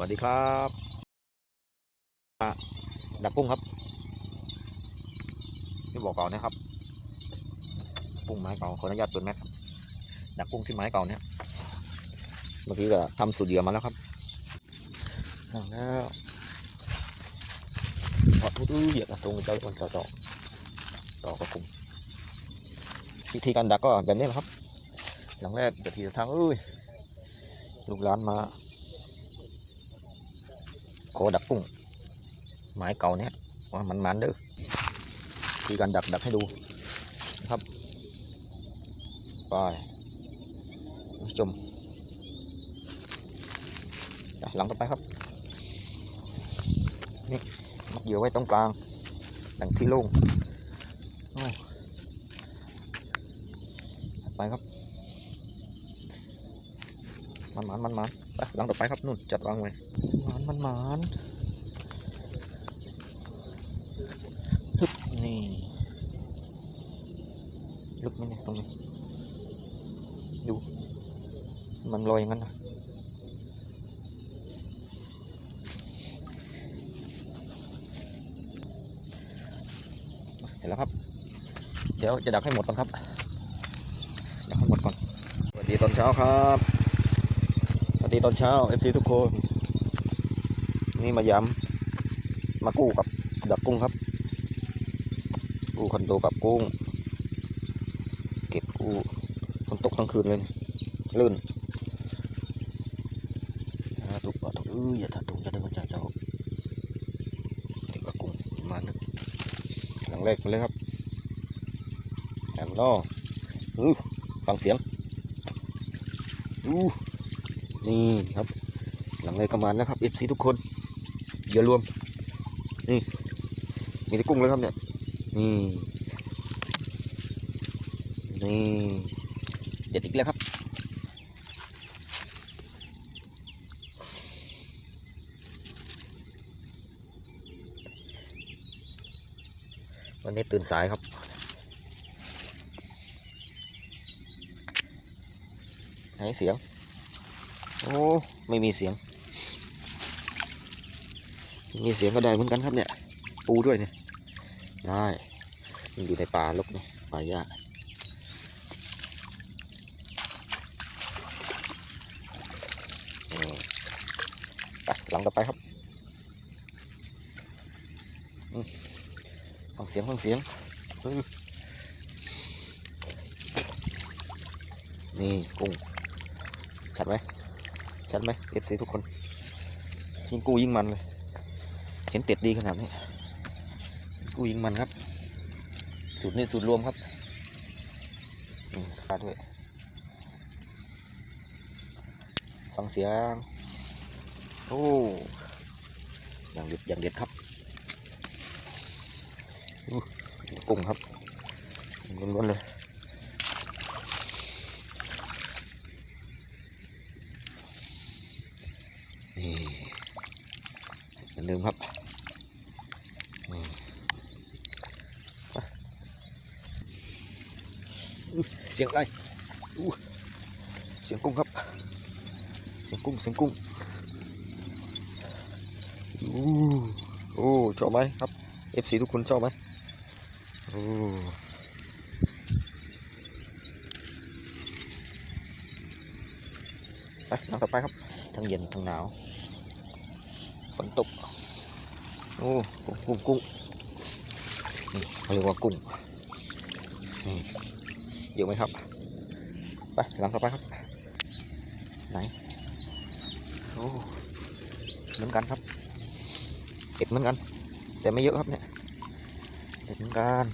วัสดีครับดักกุ้งครับที่บอกเก่านะครับกุ้งไม้เก่าขออนุญาตเปิดแมสครับดักกุ้งที่ไม้เก่าเนี่ยเมื่อกี้ก็ทำสูตรเหยื่อมาแล้วครับเอาแล้วพอดอู้เหยียดตรงเจ้ามันเจาะเจาะต่อกระกุ้งวิธีการดักก็แบบนี้แหละครับ หลังแรกจะทีละทางเอ้ยลูกหลานมา ขอดักกุ้งหมายเก่าเนี่ยว่ามันมันเด้อทีการดักดักให้ดูนะครับไปผู้ชมหลังต่อไปครับนี่มัดเหยื่อไว้ตรงกลางดังที่โล่งไปครับ มันมันมันมันๆไปหลังต่อไปครับนู่นจัดวางไว้มันมันมันฮึบนี่ลึกไหมเนี่ยตรงนี้ ดู มันลอยอย่างนั้นนะเสร็จแล้วครับ เดี๋ยวจะดักให้หมดก่อนครับ ดักให้หมดก่อน สวัสดีตอนเช้าครับส วัสดีตอนเช้า FC ทุกคน นี่มาย้ำมากู้กับดักกุ้งครับ กู้คอนโดกับกุ้ง เก็บกู้ฝนตกทั้งคืนเลยลื่นอ่าถูกป่ะถูกเอ้ยอย่าถัดตรงจะได้มันจะเจ้าเก็บกับกุ้งมาหนึ่งหลังแรกไปเลยครับแอมล่อฟังเสียงอู้ นี่ครับ หลังเลยกระมานแล้วครับ FC ทุกคนเยอะรวม นี่ มีแต่กุ้งเลยครับเนี่ย นี่ นี่เด็ดอีกแล้วครับวันนี้ตื่นสายครับไหนเสียง โอ้ไม่มีเสียง มีเสียงก็ได้เหมือนกันครับเนี่ย ปูด้วยเนี่ย ได้มันอยู่ในป่าลกเนี่ยป่าหญ้าอืมไปหลังต่อไปครับฟังเสียงฟังเสียง นี่กุ้งชัดไหม ชัดไหมเอฟซีทุกคน ยิ่งกู้ยิ่งมันเลย เห็นเต็ดดีขนาดนี้ กูยิงมันครับ สูตรนี้สูตรรวมครับอืมปลาด้วยฟังเสียง โอ้อย่างเด็ดอย่างเด็ดครับกุ้งครับล้วนๆเลย นี่เหมือนเดิมครับนี่เสียงอะไรเสียงกุ้งครับ เสียงกุ้งเสียงกุ้งโอ้ชอบไหมครับ FC ทุกคนชอบไหมโอ้ไปน้ำต่อไปครับ ทั้งเย็นทั้งหนาว นตก โอ้กุ้งกุ้งนี่เขาเรียกว่ากุ้งนี่เยอะไหมครับ ไปหลังต่อไปครับ ไหน โอ้เหมือนกันครับเอ็ดเหมือนกัน แต่ไม่เยอะครับเนี่ยเอ็ดเหมือนกัน